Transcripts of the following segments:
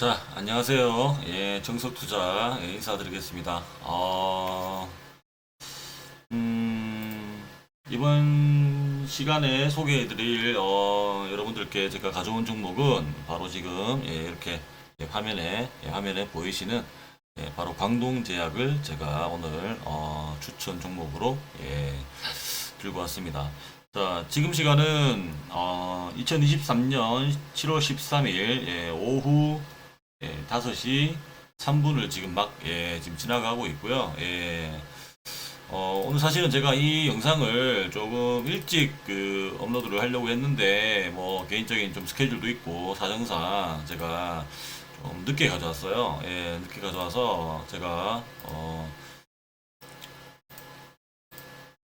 자, 안녕하세요. 예, 정석투자 예, 인사드리겠습니다. 어, 음, 이번 시간에 소개해드릴 어, 여러분들께 제가 가져온 종목은 바로 지금 예, 이렇게 예, 화면에 예, 화면에 보이시는 예, 바로 광동제약을 제가 오늘 어, 추천 종목으로 예, 들고 왔습니다. 자, 지금 시간은 어, 2023년 7월 13일 예, 오후 예, 5시 3분을 지금 막, 예, 지금 지나가고 있고요. 예, 어, 오늘 사실은 제가 이 영상을 조금 일찍 그 업로드를 하려고 했는데, 뭐, 개인적인 좀 스케줄도 있고, 사정상 제가 좀 늦게 가져왔어요. 예, 늦게 가져와서 제가, 어,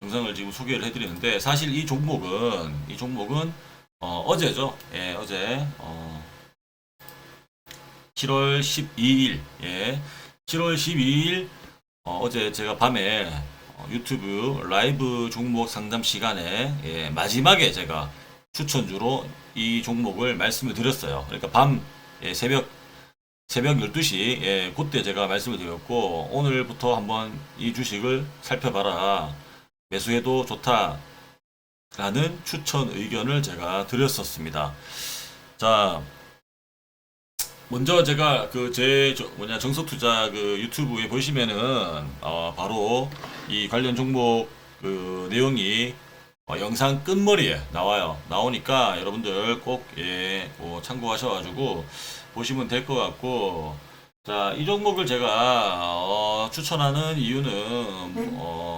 영상을 지금 소개를 해드리는데, 사실 이 종목은, 이 종목은, 어, 어제죠. 예, 어제, 어, 7월 12일, 예, 7월 12일 어, 제 제가 밤에 어, 유튜브 라이브 종목 상담 시간에 예, 마지막에 제가 추천주로 이 종목을 말씀을 드렸어요. 그러니까 밤 예, 새벽 새벽 12시 예, 그때 제가 말씀을 드렸고 오늘부터 한번 이 주식을 살펴봐라. 매수해도 좋다 라는 추천 의견을 제가 드렸었습니다. 자, 먼저 제가 그 제 뭐냐 정석 투자 그 유튜브에 보시면은 어 바로 이 관련 종목 그 내용이 어 영상 끝머리에 나와요. 나오니까 여러분들 꼭예 뭐 참고하셔가지고 보시면 될 것 같고 자 이 종목을 제가 어 추천하는 이유는 어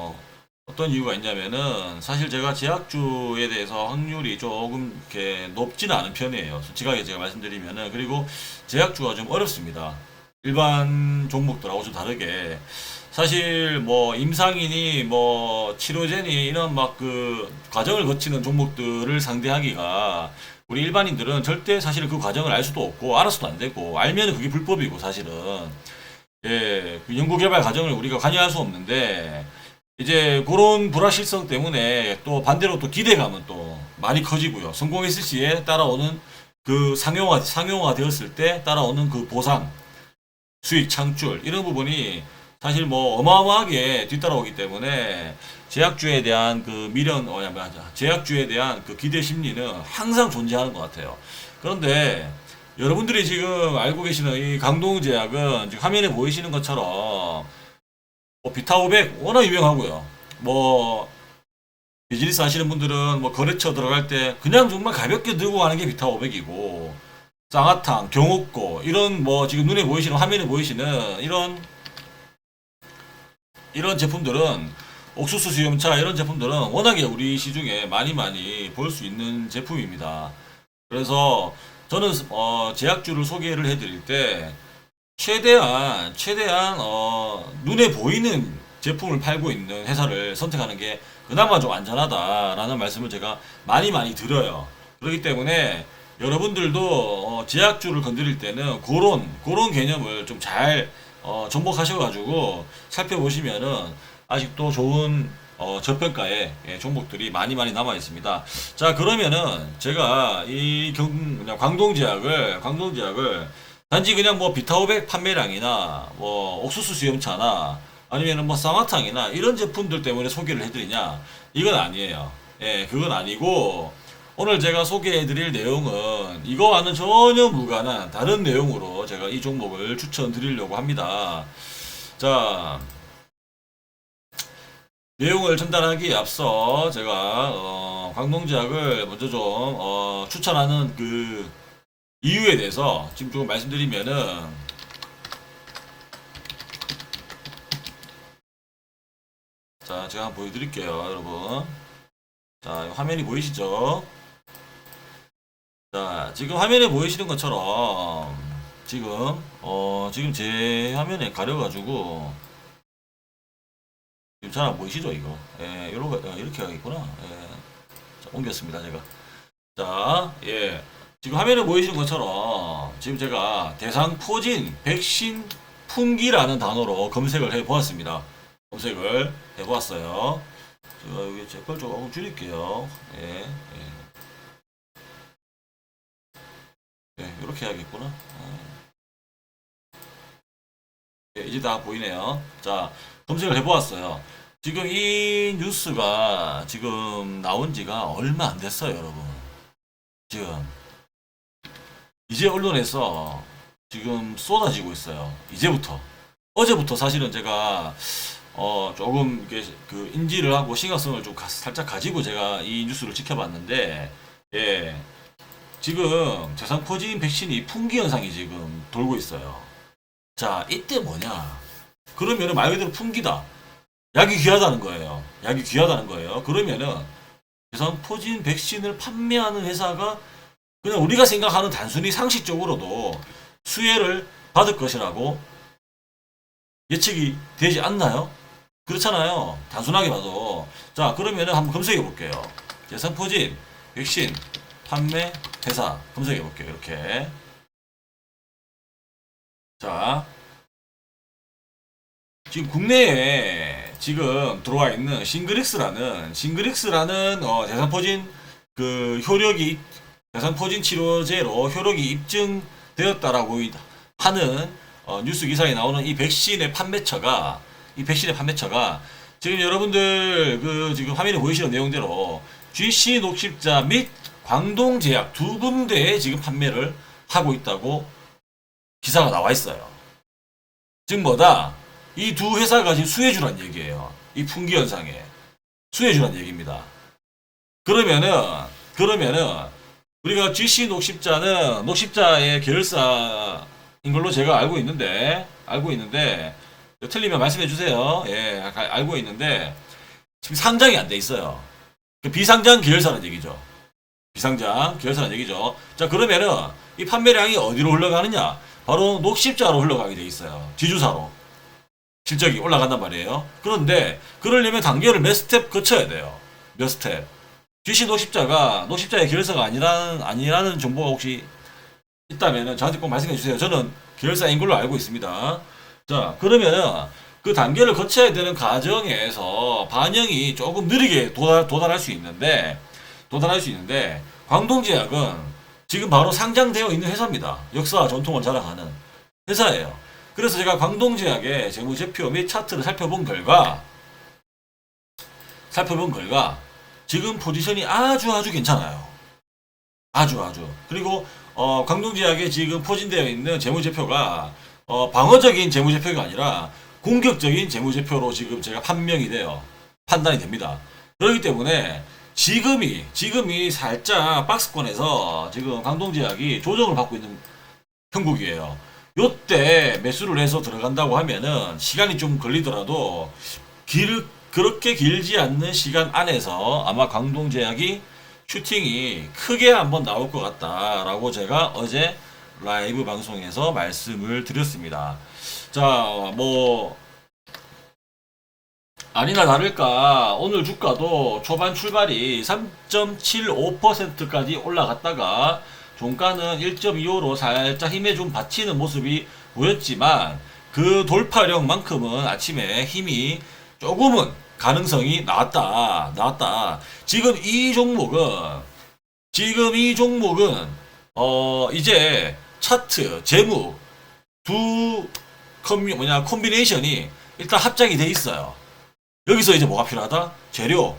어떤 이유가 있냐면은 사실 제가 제약주에 대해서 확률이 조금 이렇게 높지는 않은 편이에요. 솔직하게 제가 말씀드리면은 그리고 제약주가 좀 어렵습니다. 일반 종목들하고 좀 다르게 사실 뭐 임상이니 뭐 치료제니 이런 막 그 과정을 거치는 종목들을 상대하기가 우리 일반인들은 절대 사실 그 과정을 알 수도 없고 알아서도 안 되고 알면 그게 불법이고 사실은 예, 그 연구개발 과정을 우리가 관여할 수 없는데 이제 그런 불확실성 때문에 또 반대로 또 기대감은 또 많이 커지고요. 성공했을 시에 따라오는 그 상용화, 상용화 되었을 때 따라오는 그 보상, 수익 창출, 이런 부분이 사실 뭐 어마어마하게 뒤따라오기 때문에 제약주에 대한 그 미련, 어, 뭐야, 제약주에 대한 그 기대 심리는 항상 존재하는 것 같아요. 그런데 여러분들이 지금 알고 계시는 이 강동제약은 지금 화면에 보이시는 것처럼 뭐 비타 500 워낙 유명하고요. 뭐 비즈니스 하시는 분들은 뭐 거래처 들어갈 때 그냥 정말 가볍게 들고 가는 게 비타 500이고 쌍화탕, 경옥고 이런 뭐 지금 눈에 보이시는 화면에 보이시는 이런 이런 제품들은 옥수수 수염차 이런 제품들은 워낙에 우리 시중에 많이 많이 볼 수 있는 제품입니다. 그래서 저는 어, 제약주를 소개를 해드릴 때 최대한 최대한 어, 눈에 보이는 제품을 팔고 있는 회사를 선택하는 게 그나마 좀 안전하다라는 말씀을 제가 많이 많이 드려요. 그렇기 때문에 여러분들도 어, 제약주를 건드릴 때는 그런 그런 개념을 좀잘 어, 접목하셔가지고 살펴보시면은 아직도 좋은 어, 저평가의 예, 종목들이 많이 많이 남아 있습니다. 자 그러면은 제가 이 경, 광동제약을 광동제약을 단지 그냥 뭐 비타오백 판매량이나 뭐 옥수수 수염차나 아니면은 뭐 쌍화탕이나 이런 제품들 때문에 소개를 해드리냐 이건 아니에요. 예, 그건 아니고 오늘 제가 소개해드릴 내용은 이거와는 전혀 무관한 다른 내용으로 제가 이 종목을 추천드리려고 합니다. 자, 내용을 전달하기에 앞서 제가 어, 광동제약을 먼저 좀 어, 추천하는 그 이유에 대해서 지금 조금 말씀드리면은 자 제가 한번 보여드릴게요 여러분. 자 화면이 보이시죠? 자 지금 화면에 보이시는 것처럼 지금 어 지금 제 화면에 가려가지고 지금 잘 안 보이시죠 이거? 예 이렇게 이렇게 하겠구나. 예. 자, 옮겼습니다 제가. 자예 지금 화면에 보이시는 것처럼 지금 제가 대상 포진 백신 품기라는 단어로 검색을 해 보았습니다. 검색을 해 보았어요. 제가 여기 제걸 조금 줄일게요. 예, 예. 예, 이렇게 해야겠구나. 아. 페이지 다 보이네요. 자, 검색을 해 보았어요. 지금 이 뉴스가 지금 나온 지가 얼마 안 됐어요, 여러분. 지금. 이제 언론에서 지금 쏟아지고 있어요. 이제부터. 어제부터 사실은 제가 어 조금 이렇게 그 인지를 하고 심각성을 좀 가- 살짝 가지고 제가 이 뉴스를 지켜봤는데 예 지금 대상포진 백신이 풍기 현상이 지금 돌고 있어요. 자 이때 뭐냐? 그러면은 말 그대로 풍기다. 약이 귀하다는 거예요. 약이 귀하다는 거예요. 그러면은 대상포진 백신을 판매하는 회사가 그냥 우리가 생각하는 단순히 상식적으로도 수혜를 받을 것이라고 예측이 되지 않나요? 그렇잖아요. 단순하게 봐도. 자, 그러면은 한번 검색해 볼게요. 대상포진 백신 판매 회사 검색해 볼게요. 이렇게. 자. 지금 국내에 지금 들어와 있는 싱그릭스라는 싱그릭스라는 어, 대상포진 그 효력이 대상포진 치료제로 효력이 입증되었다라고 하는 어, 뉴스 기사에 나오는 이 백신의 판매처가 이 백신의 판매처가 지금 여러분들 그 지금 화면에 보이시는 내용대로 GC 녹십자 및 광동제약 두 군데에 지금 판매를 하고 있다고 기사가 나와 있어요. 즉 뭐다? 이 두 회사가 지금 수혜주란 얘기예요. 이 풍기 현상에 수혜주란 얘기입니다. 그러면은 그러면은 우리가 GC 녹십자는 녹십자의 계열사인 걸로 제가 알고 있는데 알고 있는데 틀리면 말씀해 주세요. 예, 가- 알고 있는데 지금 상장이 안 돼 있어요. 그 비상장 계열사는 얘기죠. 비상장 계열사는 얘기죠. 자 그러면은 이 판매량이 어디로 흘러가느냐? 바로 녹십자로 흘러가게 돼 있어요. 지주사로 실적이 올라간단 말이에요. 그런데 그러려면 단계를 몇 스텝 거쳐야 돼요. 몇 스텝. GC 녹십자가 녹십자의 계열사가 아니라는 아니라는 정보가 혹시 있다면은 저한테 꼭 말씀해 주세요. 저는 계열사인 걸로 알고 있습니다. 자, 그러면은 그 단계를 거쳐야 되는 과정에서 반영이 조금 느리게 도달, 도달할 수 있는데 도달할 수 있는데 광동제약은 지금 바로 상장되어 있는 회사입니다. 역사와 전통을 자랑하는 회사예요. 그래서 제가 광동제약의 재무제표 및 차트를 살펴본 결과 살펴본 결과 지금 포지션이 아주 아주 괜찮아요. 아주 아주. 그리고 어, 광동제약에 지금 포진되어 있는 재무제표가 어, 방어적인 재무제표가 아니라 공격적인 재무제표로 지금 제가 판명이 돼요. 판단이 됩니다. 그렇기 때문에 지금이 지금이 살짝 박스권에서 지금 광동제약이 조정을 받고 있는 형국이에요. 요때 매수를 해서 들어간다고 하면은 시간이 좀 걸리더라도 길 그렇게 길지 않는 시간 안에서 아마 광동제약이 슈팅이 크게 한번 나올 것 같다라고 제가 어제 라이브 방송에서 말씀을 드렸습니다. 자, 뭐 아니나 다를까 오늘 주가도 초반 출발이 3.75%까지 올라갔다가 종가는 1.25로 살짝 힘에 좀 받치는 모습이 보였지만 그 돌파력만큼은 아침에 힘이 조금은 가능성이 나왔다 나왔다 지금 이 종목은 지금 이 종목은 어 이제 차트 재무 두 컴비 뭐냐 콤비네이션이 일단 합작이 돼 있어요 여기서 이제 뭐가 필요하다 재료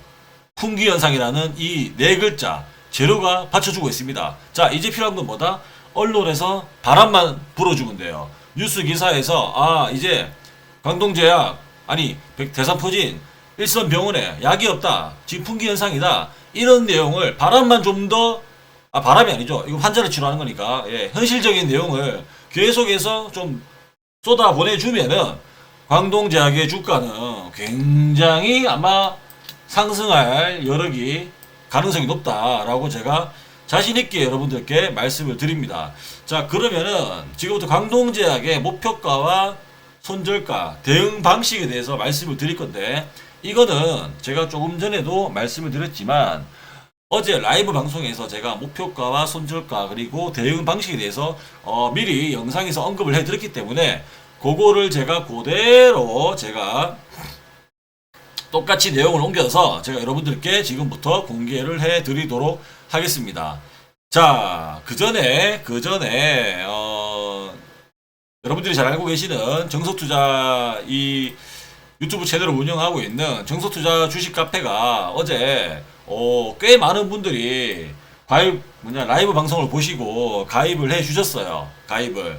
풍기 현상이라는 이 네 글자 재료가 받쳐주고 있습니다. 자, 이제 필요한 건 뭐다? 언론에서 바람만 불어주면 돼요. 뉴스 기사에서 아 이제 광동제약 아니 백- 대산 포진 일선 병원에 약이 없다. 지금 풍기 현상이다. 이런 내용을 바람만 좀 더 아 바람이 아니죠. 이거 환자를 치료하는 거니까 예, 현실적인 내용을 계속해서 좀 쏟아 보내주면은 광동 제약의 주가는 굉장히 아마 상승할 여력이 가능성이 높다라고 제가 자신 있게 여러분들께 말씀을 드립니다. 자 그러면은 지금부터 광동제약의 목표가와 손절가 대응 방식에 대해서 말씀을 드릴 건데 이거는 제가 조금 전에도 말씀을 드렸지만 어제 라이브 방송에서 제가 목표가와 손절가 그리고 대응 방식에 대해서 어, 미리 영상에서 언급을 해드렸기 때문에 그거를 제가 그대로 제가 똑같이 내용을 옮겨서 제가 여러분들께 지금부터 공개를 해드리도록 하겠습니다. 자, 그 전에 그 전에 어, 여러분들이 잘 알고 계시는 정석투자 이 유튜브 채널을 운영하고 있는 정석투자 주식 카페가 어제 어, 꽤 많은 분들이 가입 뭐냐 라이브 방송을 보시고 가입을 해 주셨어요. 가입을.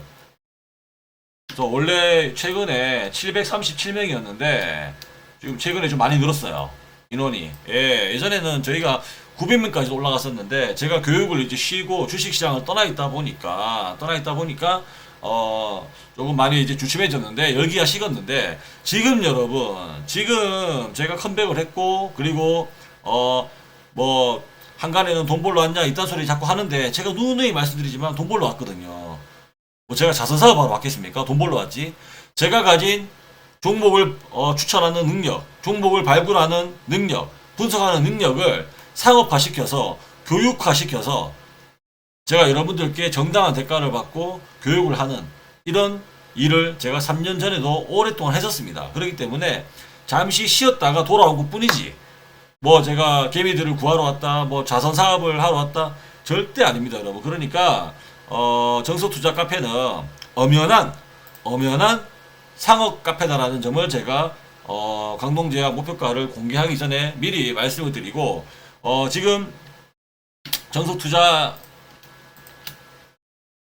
저 원래 최근에 737명이었는데 지금 최근에 좀 많이 늘었어요. 인원이. 예, 예전에는 저희가 900명까지 올라갔었는데 제가 교육을 이제 쉬고 주식 시장을 떠나 있다 보니까 떠나 있다 보니까 어 조금 많이 이제 주춤해졌는데 열기가 식었는데 지금 여러분 지금 제가 컴백을 했고 그리고 어 뭐 한간에는 돈 벌러 왔냐 이딴 소리 자꾸 하는데 제가 누누이 말씀드리지만 돈 벌러 왔거든요. 뭐 제가 자선 사업하러 왔겠습니까? 돈 벌러 왔지. 제가 가진 종목을 어, 추천하는 능력, 종목을 발굴하는 능력, 분석하는 능력을 상업화시켜서 교육화시켜서 제가 여러분들께 정당한 대가를 받고 교육을 하는 이런 일을 제가 3년 전에도 오랫동안 했었습니다. 그렇기 때문에 잠시 쉬었다가 돌아온 것 뿐이지. 뭐 제가 개미들을 구하러 왔다, 뭐 자선 사업을 하러 왔다, 절대 아닙니다, 여러분. 그러니까 어, 정석투자 카페는 엄연한 엄연한 상업 카페다라는 점을 제가 어, 강동제약 목표가를 공개하기 전에 미리 말씀을 드리고 어, 지금 정석 투자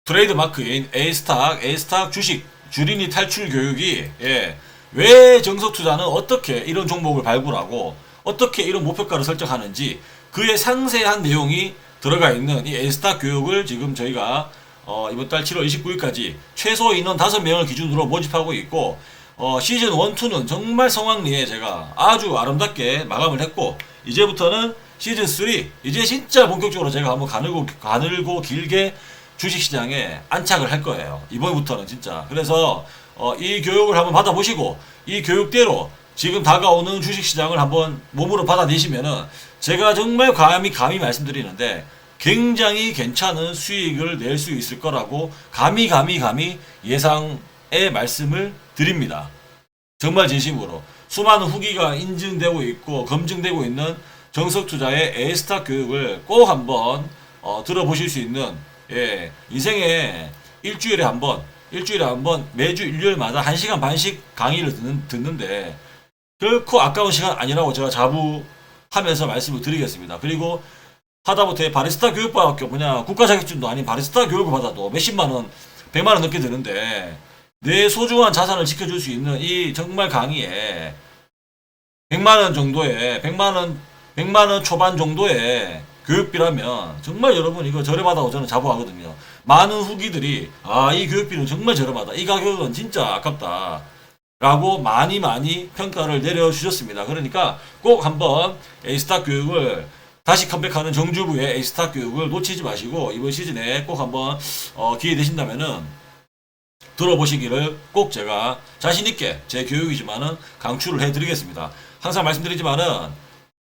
트레이드 마크인 A스탁, A스탁 주식 주린이 탈출 교육이 예, 왜 정석 투자는 어떻게 이런 종목을 발굴하고 어떻게 이런 목표가를 설정하는지 그의 상세한 내용이 들어가 있는 이 A스탁 교육을 지금 저희가 어, 이번 달 7월 29일까지 최소 인원 5명을 기준으로 모집하고 있고 어, 시즌 1, 2는 정말 성황리에 제가 아주 아름답게 마감을 했고 이제부터는 시즌 3 이제 진짜 본격적으로 제가 한번 가늘고 가늘고 길게 주식시장에 안착을 할 거예요. 이번부터는 진짜. 그래서 어, 이 교육을 한번 받아보시고 이 교육대로 지금 다가오는 주식시장을 한번 몸으로 받아내시면은 제가 정말 감히 감히 말씀드리는데 굉장히 괜찮은 수익을 낼 수 있을 거라고 감히 감히 감히 예상의 말씀을 드립니다. 정말 진심으로 수많은 후기가 인증되고 있고 검증되고 있는 정석투자의 A스타 교육을 꼭 한번 어, 들어보실 수 있는 예, 인생에 일주일에 한 번 일주일에 한 번 매주 일요일마다 1시간 반씩 강의를 듣는, 듣는데 결코 아까운 시간 아니라고 제가 자부하면서 말씀을 드리겠습니다. 그리고 하다못해 바리스타 교육받았게 뭐냐 국가 자격증도 아닌 바리스타 교육을 받아도 몇십만 원, 백만 원 넘게 드는데 내 소중한 자산을 지켜줄 수 있는 이 정말 강의에 100만 원 정도의 100만 원 100만 원 초반 정도의 교육비라면 정말 여러분 이거 저렴하다고 저는 자부하거든요. 많은 후기들이 아 이 교육비는 정말 저렴하다. 이 가격은 진짜 아깝다. 라고 많이 많이 평가를 내려주셨습니다. 그러니까 꼭 한번 A스타 교육을 다시 컴백하는 정주부의 A스타 교육을 놓치지 마시고 이번 시즌에 꼭 한번 어, 기회 되신다면은 들어보시기를 꼭 제가 자신 있게 제 교육이지만은 강추를 해드리겠습니다. 항상 말씀드리지만은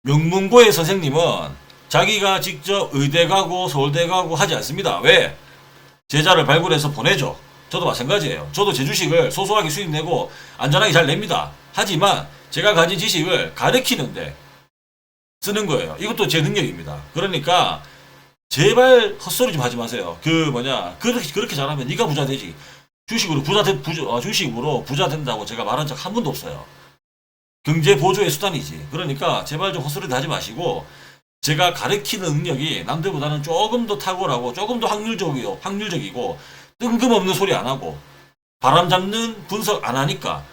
명문고의 선생님은 자기가 직접 의대 가고 서울대 가고 하지 않습니다. 왜? 제자를 발굴해서 보내죠. 저도 마찬가지예요. 저도 제 주식을 소소하게 수익 내고 안전하게 잘 냅니다. 하지만 제가 가진 지식을 가르치는데 쓰는 거예요. 이것도 제 능력입니다. 그러니까 제발 헛소리 좀 하지 마세요. 그 뭐냐 그렇게 그렇게 잘하면 네가 부자 되지. 주식으로 부자 된 부자 어, 주식으로 부자 된다고 제가 말한 적 한 번도 없어요. 경제 보조의 수단이지. 그러니까 제발 좀 헛소리 하지 마시고 제가 가르치는 능력이 남들보다는 조금 더 탁월하고 조금 더 확률적이고 확률적이고 뜬금없는 소리 안 하고 바람 잡는 분석 안 하니까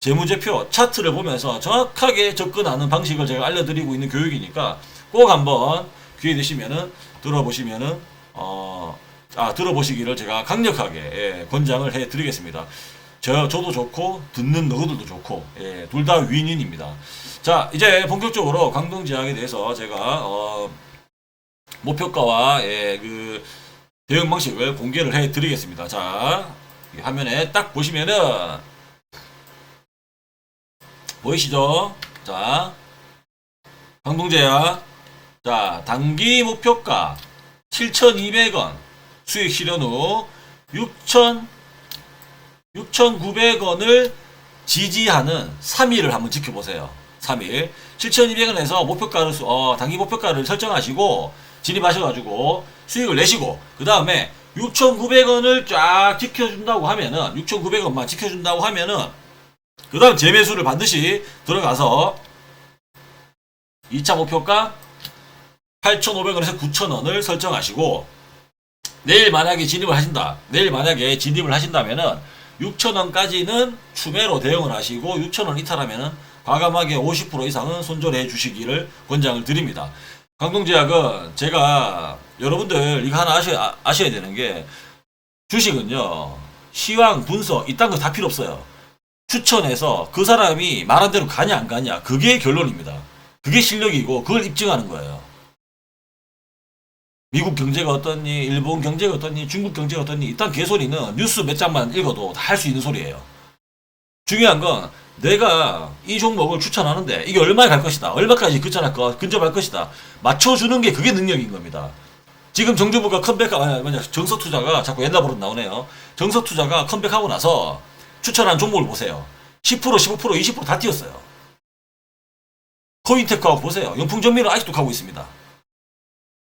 재무제표 차트를 보면서 정확하게 접근하는 방식을 제가 알려드리고 있는 교육이니까 꼭 한번 기회 되시면은 들어보시면은 어, 아 들어보시기를 제가 강력하게 예, 권장을 해드리겠습니다. 저 저도 좋고 듣는 너희들도 좋고 예, 둘다 윈윈입니다. 자 이제 본격적으로 강동제약에 대해서 제가 어, 목표가와 예, 그 대응 방식을 공개를 해 드리겠습니다. 자이 화면에 딱 보시면은 보이시죠? 자, 강동제약. 자, 단기 목표가 7,200원. 수익 실현 후 6,000, 6,900원을 지지하는 3일을 한번 지켜보세요. 3일. 7,200원에서 목표가를, 수- 어, 단기 목표가를 설정하시고, 진입하셔가지고, 수익을 내시고, 그 다음에 6,900원을 쫙 지켜준다고 하면은 6,900원만 지켜준다고 하면은 그 다음 재매수를 반드시 들어가서 2차 목표가 8,500원에서 9,000원을 설정하시고 내일 만약에 진입을 하신다. 내일 만약에 진입을 하신다면은 6,000원까지는 추매로 대응을 하시고 6,000원 이탈하면은 과감하게 50% 이상은 손절해 주시기를 권장을 드립니다. 강동제약은 제가 여러분들 이거 하나 아셔, 아, 셔야 되는 게 주식은요 시황 분석 이딴 거 다 필요 없어요. 추천해서 그 사람이 말한 대로 가냐 안 가냐 그게 결론입니다. 그게 실력이고 그걸 입증하는 거예요. 미국 경제가 어떻니, 일본 경제가 어떻니, 중국 경제가 어떻니, 이딴 개소리는 뉴스 몇 장만 읽어도 다 할 수 있는 소리예요. 중요한 건 내가 이 종목을 추천하는데 이게 얼마에 갈 것이다, 얼마까지 근접할 것, 근접할 것이다, 맞춰주는 게 그게 능력인 겁니다. 지금 정주부가 컴백, 아, 뭐냐, 정서투자가 자꾸 옛날 버릇 나오네요. 정서투자가 컴백하고 나서 추천한 종목을 보세요. 10%, 15%, 20%다 뛰었어요. 코인테크하고 보세요. 영풍전미는 아직도 가고 있습니다.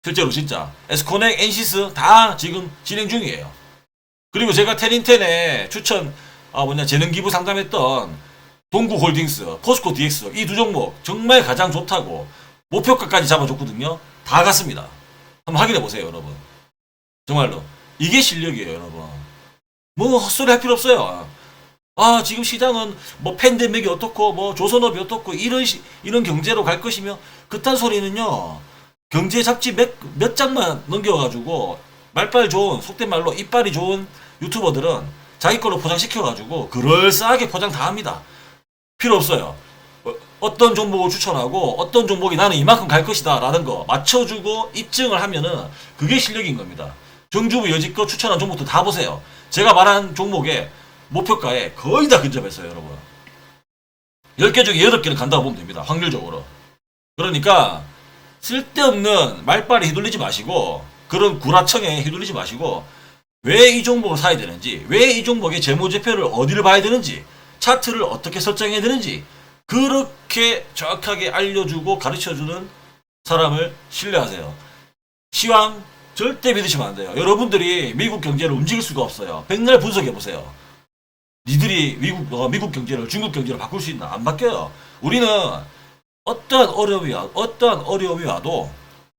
실제로 진짜 에스코넥, 엔시스 다 지금 진행 중이에요. 그리고 제가 테린텐에 추천 아 뭐냐 재능 기부 상담했던 동구홀딩스, 포스코 DX 이 두 종목 정말 가장 좋다고 목표가까지 잡아줬거든요. 다 갔습니다. 한번 확인해 보세요, 여러분. 정말로 이게 실력이에요, 여러분. 뭐 헛소리 할 필요 없어요. 아 지금 시장은 뭐 팬데믹이 어떻고 뭐 조선업이 어떻고 이런 시, 이런 경제로 갈 것이며 그딴 소리는요. 경제 잡지 몇, 몇 장만 넘겨가지고 말빨 좋은 속된 말로 이빨이 좋은 유튜버들은 자기 걸로 포장시켜가지고 그럴싸하게 포장 다 합니다. 필요 없어요. 어, 떤 종목을 추천하고 어떤 종목이 나는 이만큼 갈 것이다 라는 거 맞춰주고 입증을 하면은 그게 실력인 겁니다. 정주부 여지껏 추천한 종목도 다 보세요. 제가 말한 종목에 목표가에 거의 다 근접했어요 여러분. 10개 중에 8개는 간다고 보면 됩니다. 확률적으로. 그러니까 쓸데없는 말빨에 휘둘리지 마시고 그런 구라청에 휘둘리지 마시고 왜 이 종목을 사야 되는지 왜 이 종목의 재무제표를 어디를 봐야 되는지 차트를 어떻게 설정해야 되는지 그렇게 정확하게 알려주고 가르쳐주는 사람을 신뢰하세요. 시황 절대 믿으시면 안 돼요. 여러분들이 미국 경제를 움직일 수가 없어요. 백날 분석해 보세요. 니들이 미국 어, 미국 경제를 중국 경제를 바꿀 수 있나? 안 바뀌어요. 우리는 어떠한 어려움이 와, 어떠한 어려움이 와도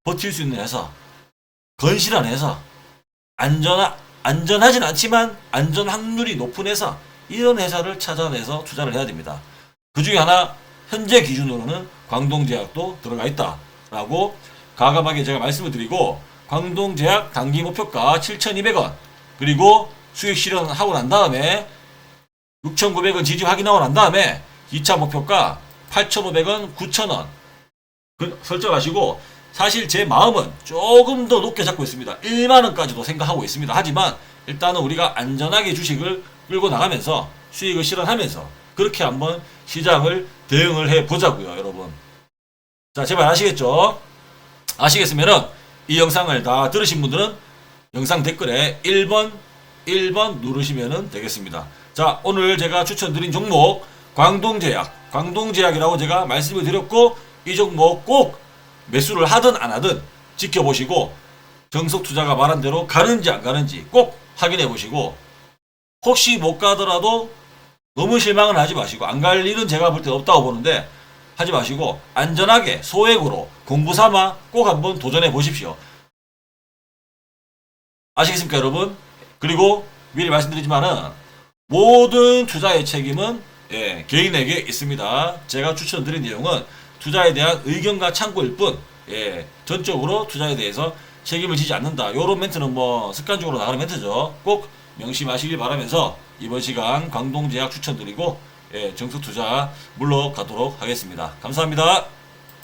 버틸 수 있는 회사, 건실한 회사, 안전하, 안전하진 않지만 안전 확률이 높은 회사, 이런 회사를 찾아내서 투자를 해야 됩니다. 그 중에 하나, 현재 기준으로는 광동제약도 들어가 있다라고 가감하게 제가 말씀을 드리고, 광동제약 단기 목표가 7,200원, 그리고 수익 실현하고 난 다음에 6,900원 지지 확인하고 난 다음에 2차 목표가 8,500원, 9,000원 그 설정하시고 사실 제 마음은 조금 더 높게 잡고 있습니다. 1만 원까지도 생각하고 있습니다. 하지만 일단은 우리가 안전하게 주식을 끌고 나가면서 수익을 실현하면서 그렇게 한번 시장을 대응을 해 보자고요, 여러분. 자, 제발 아시겠죠? 아시겠으면은 이 영상을 다 들으신 분들은 영상 댓글에 1번 1번 누르시면 되겠습니다. 자, 오늘 제가 추천드린 종목 광동제약, 광동제약이라고 제가 말씀을 드렸고 이 종목 꼭 매수를 하든 안 하든 지켜보시고 정석 투자가 말한 대로 가는지 안 가는지 꼭 확인해 보시고 혹시 못 가더라도 너무 실망은 하지 마시고 안 갈 일은 제가 볼 때 없다고 보는데 하지 마시고 안전하게 소액으로 공부 삼아 꼭 한번 도전해 보십시오. 아시겠습니까, 여러분? 그리고 미리 말씀드리지만은 모든 투자의 책임은 예, 개인에게 있습니다. 제가 추천드린 내용은 투자에 대한 의견과 참고일 뿐, 예, 전적으로 투자에 대해서 책임을 지지 않는다. 요런 멘트는 뭐 습관적으로 나가는 멘트죠. 꼭 명심하시길 바라면서 이번 시간 광동제약 추천드리고 예, 정수 투자 물러가도록 하겠습니다. 감사합니다.